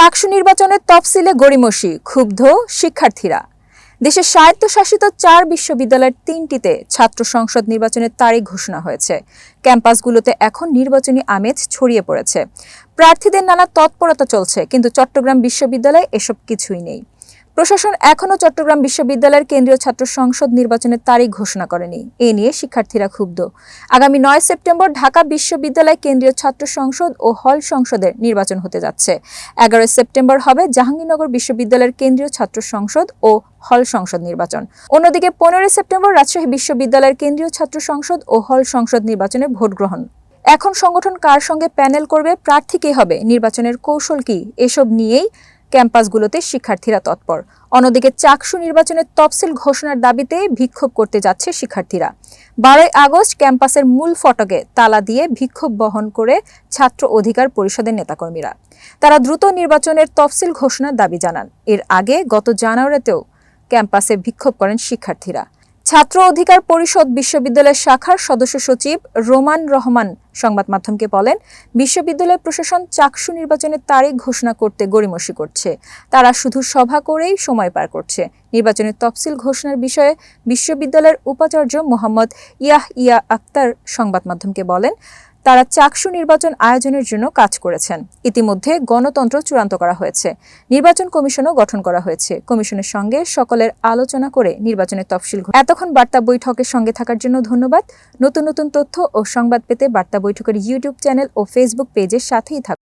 চাকসু নির্বাচনের তফসিলে গড়িমসি, ক্ষুব্ধ শিক্ষার্থীরা। দেশের স্বায়ত্তশাসিত চার বিশ্ববিদ্যালয়ের তিনটিতে ছাত্র সংসদ নির্বাচনের তারিখ ঘোষণা হয়েছে। ক্যাম্পাসগুলোতে এখন নির্বাচনী আমেজ ছড়িয়ে পড়েছে। প্রার্থীদের নানা তৎপরতা চলছে, কিন্তু চট্টগ্রাম বিশ্ববিদ্যালয়ে এসব কিছুই নেই। প্রশাসন এখনও চট্টগ্রাম বিশ্ববিদ্যালয়ের কেন্দ্রীয় ছাত্র সংসদ নির্বাচনের তারিখ ঘোষণা করেনি। এ নিয়ে শিক্ষার্থীরা ক্ষুব্ধ। আগামী নয় সেপ্টেম্বর ঢাকা বিশ্ববিদ্যালয় কেন্দ্রীয় ছাত্র সংসদ ও হল সংসদের নির্বাচন হতে যাচ্ছে। এগারোই সেপ্টেম্বর হবে জাহাঙ্গীরনগর বিশ্ববিদ্যালয়ের কেন্দ্রীয় ছাত্র সংসদ ও হল সংসদ নির্বাচন। অন্যদিকে পনেরোই সেপ্টেম্বর রাজশাহী বিশ্ববিদ্যালয়ের কেন্দ্রীয় ছাত্র সংসদ ও হল সংসদ নির্বাচনে ভোট গ্রহণ। এখন সংগঠন কার সঙ্গে প্যানেল করবে, প্রার্থী কে হবে, নির্বাচনের কৌশল কি, এসব নিয়েই ক্যাম্পাসগুলোতে শিক্ষার্থীরা তৎপর। অন্যদিকে চাকসু নির্বাচনের তফসিল ঘোষণার দাবিতে বিক্ষোভ করতে যাচ্ছে শিক্ষার্থীরা। বারোই আগস্ট ক্যাম্পাসের মূল ফটকে তালা দিয়ে বিক্ষোভ বহন করে ছাত্র অধিকার পরিষদের নেতাকর্মীরা। তারা দ্রুত নির্বাচনের তফসিল ঘোষণার দাবি জানান। এর আগে গত জানুয়ারিতেও ক্যাম্পাসে বিক্ষোভ করেন শিক্ষার্থীরা। ছাত্র অধিকার পরিষদ বিশ্ববিদ্যালয়ের শাখার সদস্য সচিব রোমান রহমান সংবাদ মাধ্যমকে বলেন বিশ্ববিদ্যালয় প্রশাসন চাকসু নির্বাচনের তারিখ ঘোষণা করতে গড়িমসি করছে। তারা শুধু সভা করেই সময় পার করছে। নির্বাচনের তফসিল ঘোষণার বিষয়ে বিশ্ববিদ্যালয়ের উপাচার্য মোহাম্মদ ইয়াহ ইয়া আক্তার সংবাদ মাধ্যমকে বলেন, তারা চাকসু নির্বাচন আয়োজনের জন্য কাজ করেছেন। ইতিমধ্যে গণতন্ত্র চূড়ান্ত করা হয়েছে। নির্বাচন কমিশনও গঠন করা হয়েছে। কমিশনের সঙ্গে সকলের আলোচনা করে নির্বাচনের তফসিল এতক্ষণ বার্তা বৈঠকের সঙ্গে থাকার জন্য ধন্যবাদ। নতুন নতুন তথ্য ও সংবাদ পেতে বার্তা বৈঠকের ইউটিউব চ্যানেল ও ফেসবুক পেজের সাথেই থাকুন।